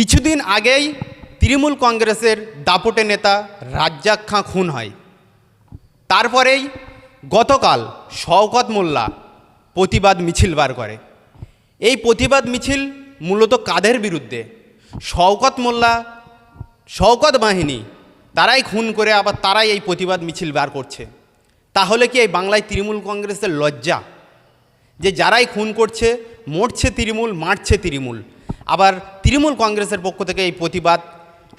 কিছুদিন আগেই তৃণমূল কংগ্রেসের দাপটে নেতা রাজ্জাক খাঁ খুন হয়। তারপরেই গতকাল শওকত মোল্লা প্রতিবাদ মিছিল বার করে। এই প্রতিবাদ মিছিল মূলত কাদের বিরুদ্ধে? শওকত মোল্লা, শওকত বাহিনী, তারাই খুন করে আবার তারাই এই প্রতিবাদ মিছিল বার করছে। তাহলে কি এই বাংলায় তৃণমূল কংগ্রেসের লজ্জা? যে যারাই খুন করছে, মরছে তৃণমূল, মারছে তৃণমূল। আবার তৃণমূল কংগ্রেসের পক্ষ থেকে এই প্রতিবাদ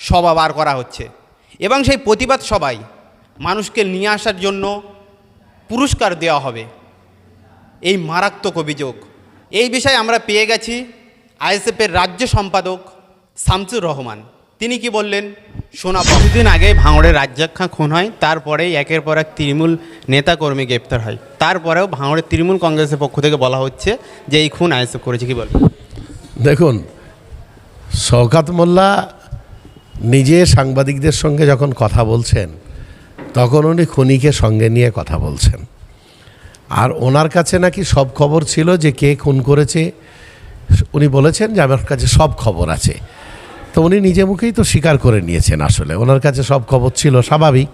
সভা বার করা হচ্ছে। এবং সেই প্রতিবাদ সবাই মানুষকে নিয়ে আসার জন্য পুরস্কার দেওয়া হবে। এই মারাত্মক অভিযোগ। এই বিষয়ে আমরা পেয়ে গেছি আইএসএফের রাজ্য সম্পাদক শামসুর রহমান। তিনি কি বললেন? শোনা কিছুদিন আগে ভাঙড়ের রাজ্জাক খাঁ খুন হয় তারপরেই একের পর এক তৃণমূল নেতাকর্মী গ্রেপ্তার হয়। তারপরেও ভাঙড়ের তৃণমূল কংগ্রেসের পক্ষ থেকে বলা হচ্ছে যে এই খুন আইএসএফ করেছে। কি বলবেন? দেখুন শওকাত মোল্লা নিজে সাংবাদিকদের সঙ্গে যখন কথা বলছেন, তখন উনি খুনিকে সঙ্গে নিয়ে কথা বলছেন। আর ওনার কাছে নাকি সব খবর ছিল যে কে খুন করেছে। উনি বলেছেন যে আমার কাছে সব খবর আছে। তো উনি নিজে মুখেই তো স্বীকার করে নিয়েছেন আসলে। ওনার কাছে সব খবর ছিল স্বাভাবিক।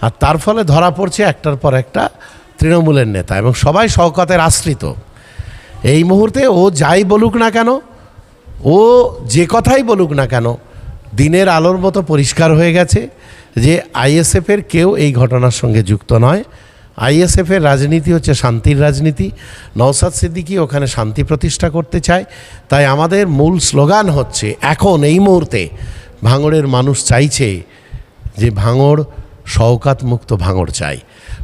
আর তার ফলে ধরা পড়ছে একটার পর একটা তৃণমূলের নেতা এবং সবাই শওকতের আশ্রিত। এই মুহূর্তে ও যাই বলুক না কেন ও যে কথাই বলুক না কেন, দিনের আলোর মতো পরিষ্কার হয়ে গেছে যে আইএসএফের কেউ এই ঘটনার সঙ্গে যুক্ত নয়। আইএসএফের রাজনীতি হচ্ছে শান্তির রাজনীতি। নওসাদ সিদ্দিকি ওখানে শান্তি প্রতিষ্ঠা করতে চায়। তাই আমাদের মূল স্লোগান হচ্ছে, এখন এই মুহূর্তে ভাঙড়ের মানুষ চাইছে যে ভাঙড় শওকাত মুক্ত ভাঙড় চাই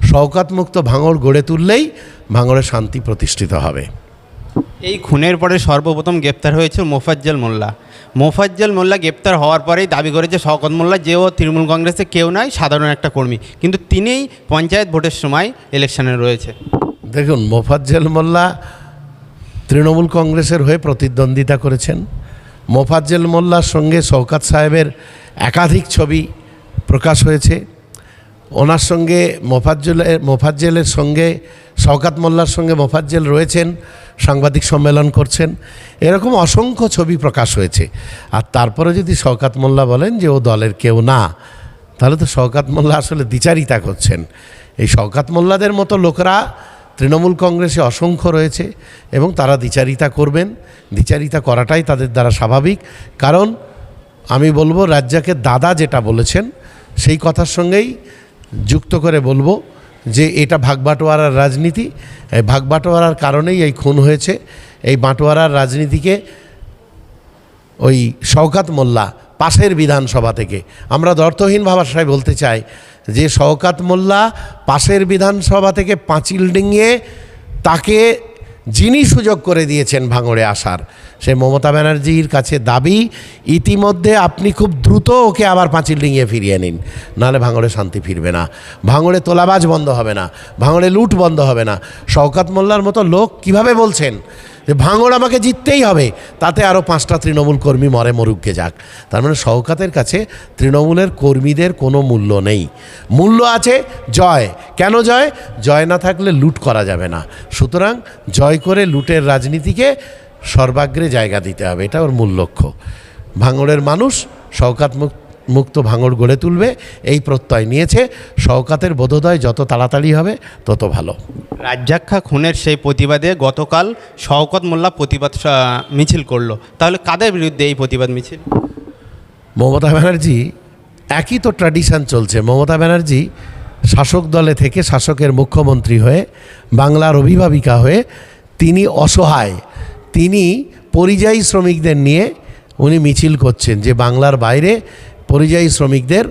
শওকাত মুক্ত ভাঙড় গড়ে তুললেই ভাঙড়ে শান্তি প্রতিষ্ঠিত হবে। এই খুনের পরে সর্বপ্রথম গ্রেপ্তার হয়েছে মোফাজ্জল মোল্লা। মোফাজ্জল মোল্লা গ্রেপ্তার হওয়ার পরেই দাবি করেছে, শওকত মোল্লা যেও তৃণমূল কংগ্রেসে কেউ নয় সাধারণ একটা কর্মী। কিন্তু তিনিই পঞ্চায়েত ভোটের সময় ইলেকশনে রয়েছে। দেখুন, মোফাজ্জেল মোল্লা তৃণমূল কংগ্রেসের হয়ে প্রতিদ্বন্দ্বিতা করেছেন। মোফাজ্জেল মোল্লার সঙ্গে শওকাত সাহেবের একাধিক ছবি প্রকাশ হয়েছে। ওনার সঙ্গে মোফাজ্জলের, মোফাজ্জেলের সঙ্গে শওকাত মোল্লার সঙ্গে মোফাজ্জেল রয়েছেন, সাংবাদিক সম্মেলন করছেন। এরকম অসংখ্য ছবি প্রকাশ হয়েছে। আর তারপরে যদি শওকাত মোল্লা বলেন যে ও দলের কেউ না, তাহলে তো শওকাত মোল্লা আসলে দ্বিচারিতা করছেন। এই শওকাত মোল্লাদের মতো লোকরা তৃণমূল কংগ্রেসে অসংখ্য রয়েছে এবং তারা দ্বিচারিতা করবেন। দ্বিচারিতা করাটাই তাদের দ্বারা স্বাভাবিক। কারণ আমি বলব, রাজ্জাকের দাদা যেটা বলেছেন, সেই কথার সঙ্গেই যুক্ত করে বলব যে এটা ভাগবাটোয়ারার রাজনীতি, এই ভাগবাটোয়ারার কারণেই এই খুন হয়েছে। এই বাটোয়ারার রাজনীতিকে ওই শওকাত মোল্লা পাশের বিধানসভা থেকে, আমরা দর্থহীন ভাষায় বলতে চাই যে শওকাত মোল্লা পাশের বিধানসভা থেকে পাঁচিল ডিঙিয়ে তাকে যিনি সুযোগ করে দিয়েছেন ভাঙড়ে আসার সে মমতা ব্যানার্জির কাছে দাবি, ইতিমধ্যে আপনি খুব দ্রুত ওকে আবার পাঁচিল ডিঙিয়ে ফিরিয়ে নিন। নাহলে ভাঙড়ে শান্তি ফিরবে না। ভাঙড়ে তোলাবাজ বন্ধ হবে না। ভাঙড়ে লুট বন্ধ হবে না। শওকাত মোল্লার মতো লোক কীভাবে বলছেন যে ভাঙড় আমাকে জিততেই হবে, তাতে আরও পাঁচটা তৃণমূল কর্মী মরে মরুককে যাক। তার মানে শওকাতের কাছে তৃণমূলের কর্মীদের কোনো মূল্য নেই। মূল্য আছে জয়। কেন জয়? জয় না থাকলে লুট করা যাবে না। সুতরাং জয় করে লুটের রাজনীতিকে সর্বাগ্রে জায়গা দিতে হবে এটা ওর মূল লক্ষ্য। ভাঙড়ের মানুষ শওকাত মুক মুক্ত ভাঙড় গড়ে তুলবে এই প্রত্যয় নিয়েছে। শওকাতের বোধোদয় যত তাড়াতাড়ি হবে তত ভালো। রাজ্জাক খাঁ খুনের সেই প্রতিবাদে গতকাল শওকত মোল্লা প্রতিবাদ মিছিল করল। তাহলে কাদের বিরুদ্ধে এই প্রতিবাদ মিছিল? মমতা ব্যানার্জি একই তো ট্র্যাডিশন চলছে। মমতা ব্যানার্জি শাসক দলে থেকে শাসকের মুখ্যমন্ত্রী হয়ে বাংলার অভিভাবিকা হয়ে তিনি অসহায় তিনি পরিযায়ী শ্রমিকদের নিয়ে উনি মিছিল করছেন যে বাংলার বাইরে পরিযায়ী শ্রমিকদের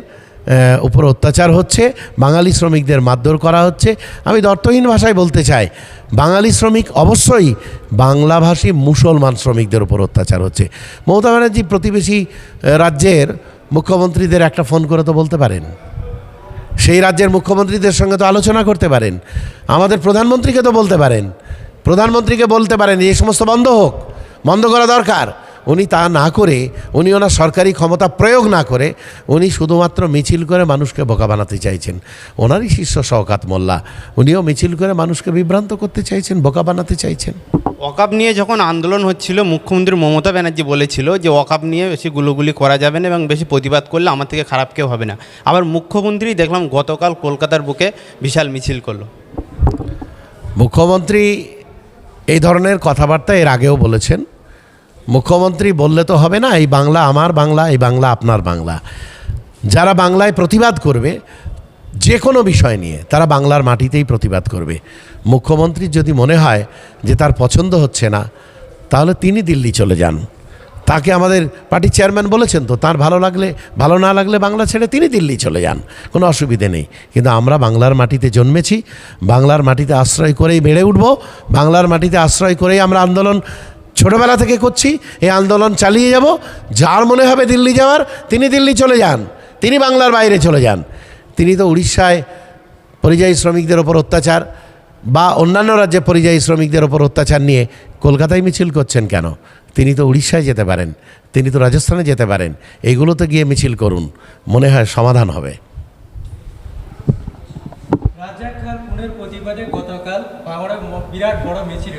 উপর অত্যাচার হচ্ছে, বাঙালি শ্রমিকদের মারধর করা হচ্ছে। আমি দর্থহীন ভাষায় বলতে চাই, বাঙালি শ্রমিক অবশ্যই বাংলাভাষী মুসলমান শ্রমিকদের উপর অত্যাচার হচ্ছে। মমতা ব্যানার্জি প্রতিবেশী রাজ্যের মুখ্যমন্ত্রীদের একটা ফোন করে তো বলতে পারেন। সেই রাজ্যের মুখ্যমন্ত্রীদের সঙ্গে তো আলোচনা করতে পারেন। আমাদের প্রধানমন্ত্রীকে তো বলতে পারেন। প্রধানমন্ত্রীকে বলতে পারেন এই সমস্ত বন্ধ হোক বন্ধ করা দরকার। উনি তা না করে উনি ওনার সরকারি ক্ষমতা প্রয়োগ না করে উনি শুধুমাত্র মিছিল করে মানুষকে বোকা বানাতে চাইছেন। ওনারই শিষ্য শওকাত মোল্লা। উনিও মিছিল করে মানুষকে বিভ্রান্ত করতে চাইছেন বোকা বানাতে চাইছেন। ওয়াকাপ নিয়ে যখন আন্দোলন হচ্ছিল মুখ্যমন্ত্রী মমতা ব্যানার্জি বলেছিল যে ওয়াকাপ নিয়ে বেশি গুলোগুলি করা যাবে না এবং বেশি প্রতিবাদ করলে আমার থেকে খারাপ কেউ হবে না। আবার মুখ্যমন্ত্রী দেখলাম গতকাল কলকাতার বুকে বিশাল মিছিল করল। মুখ্যমন্ত্রী এই ধরনের কথাবার্তা এর আগেও বলেছেন। মুখ্যমন্ত্রী বললে তো হবে না, এই বাংলা আমার বাংলা, এই বাংলা আপনার বাংলা। যারা বাংলায় প্রতিবাদ করবে যে কোনো বিষয় নিয়ে, তারা বাংলার মাটিতেই প্রতিবাদ করবে। মুখ্যমন্ত্রীর যদি মনে হয় যে তার পছন্দ হচ্ছে না, তাহলে তিনি দিল্লি চলে যান। তাকে আমাদের পার্টির চেয়ারম্যান বলেছেন তো, তার ভালো লাগলে, ভালো না লাগলে বাংলা ছেড়ে তিনি দিল্লি চলে যান। কোনো অসুবিধে নেই। কিন্তু আমরা বাংলার মাটিতে জন্মেছি, বাংলার মাটিতে আশ্রয় করেই বেড়ে উঠব, বাংলার মাটিতে আশ্রয় করেই আমরা আন্দোলন ছোটবেলা থেকে করছি, এই আন্দোলন চালিয়ে যাব। যার মনে হবে দিল্লি যাওয়ার, তিনি দিল্লি চলে যান, তিনি বাংলার বাইরে চলে যান। তিনি তো উড়িষ্যায় পরিযায়ী শ্রমিকদের ওপর অত্যাচার বা অন্যান্য রাজ্যে পরিযায়ী শ্রমিকদের ওপর অত্যাচার নিয়ে কলকাতায় মিছিল করছেন কেন? তিনি তো উড়িষ্যায় যেতে পারেন, তিনি তো রাজস্থানে যেতে পারেন এইগুলোতে গিয়ে মিছিল করুন, মনে হয় সমাধান হবে। রাজ্জাক খান প্রতিবাদে গতকাল বাংলায় বিরাট বড় মিছিল।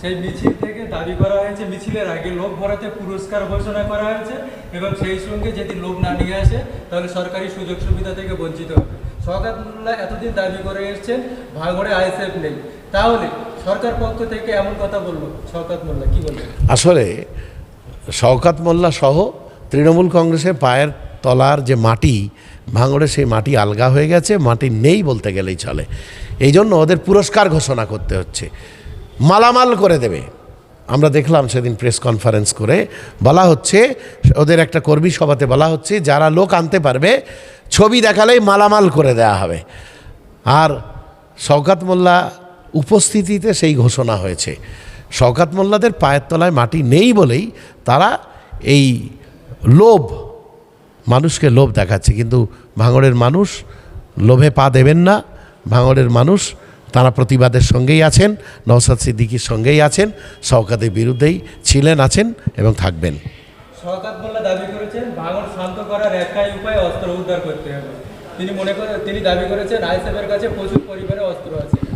সেই মিছিল থেকে দাবি করা হয়েছে, মিছিলের আগে লোক ভরাতে পুরস্কার ঘোষণা করা হয়েছে এবং সেই সঙ্গে যদি লোক না নিয়ে আসে, তাহলে সরকারি সুযোগ সুবিধা থেকে বঞ্চিত হবে। সরকার এতদিন দাবি করে এসছেন, ভাঙড়ে আইসেফ নেই। তাহলে সরকার পক্ষ থেকে এমন কথা শওকাত মোল্লা, কি বলবেন? আসলে শওকাত মোল্লা সহ তৃণমূল কংগ্রেসের পায়ের তলার যে মাটি, ভাঙড়ে সেই মাটি আলগা হয়ে গেছে, মাটি নেই বলতে গেলেই চলে। এই জন্য ওদের পুরস্কার ঘোষণা করতে হচ্ছে। মালামাল করে দেবে। আমরা দেখলাম সেদিন প্রেস কনফারেন্স করে বলা হচ্ছে, ওদের একটা কর্মী সভাতে বলা হচ্ছে, যারা লোক আনতে পারবে, ছবি দেখালেই মালামাল করে দেয়া হবে। আর শওকাত মোল্লা উপস্থিতিতে সেই ঘোষণা হয়েছে। শওকাত মোল্লাদের পায়ের তলায় মাটি নেই বলেই তারা এই লোভ, মানুষকে লোভ দেখাচ্ছে। কিন্তু ভাঙড়ের মানুষ লোভে পা দেবেন না। ভাঙড়ের মানুষ তারা প্রতিবাদের সঙ্গেই আছেন নওসাদ সিদ্দিকির সঙ্গেই আছেন, শওকাতের বিরুদ্ধেই ছিলেন, আছেন এবং থাকবেন। শওকাত মোল্লা দাবি করেছেন, ভাঙড় শান্ত করার একটাই উপায় অস্ত্র উদ্ধার করতে হবে। তিনি মনে করে তিনি দাবি করেছেন আইসেফের কাছে প্রচুর পরিমাণে অস্ত্র আছে।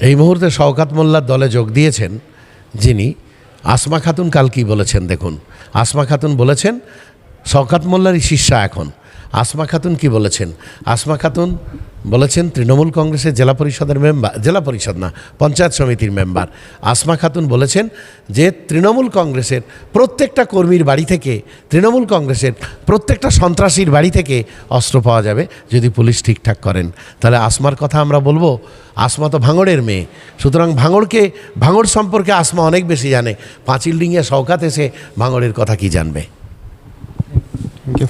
এই মুহূর্তে শওকাত মোল্লার দলে যোগ দিয়েছেন যিনি, আসমা খাতুন কাল কী বলেছেন দেখুন। আসমা খাতুন বলেছেন, শওকাত মোল্লারই শিষ্যা এখন। আসমা খাতুন কি বলেছেন? আসমা খাতুন বলেছেন, তৃণমূল কংগ্রেসের জেলা পরিষদের মেম্বার, জেলা পরিষদ না, পঞ্চায়েত সমিতির মেম্বার আসমা খাতুন বলেছেন যে তৃণমূল কংগ্রেসের প্রত্যেকটা কর্মীর বাড়ি থেকে, তৃণমূল কংগ্রেসের প্রত্যেকটা সন্ত্রাসীর বাড়ি থেকে অস্ত্র পাওয়া যাবে যদি পুলিশ ঠিকঠাক করেন। তাহলে আসমার কথা আমরা বলব, আসমা তো ভাঙড়ের মেয়ে। সুতরাং ভাঙড়কে, ভাঙড় সম্পর্কে আসমা অনেক বেশি জানে। পাঁচিল ডিঙিয়ে শওকাত এসে ভাঙড়ের কথা কি জানবে? Thank you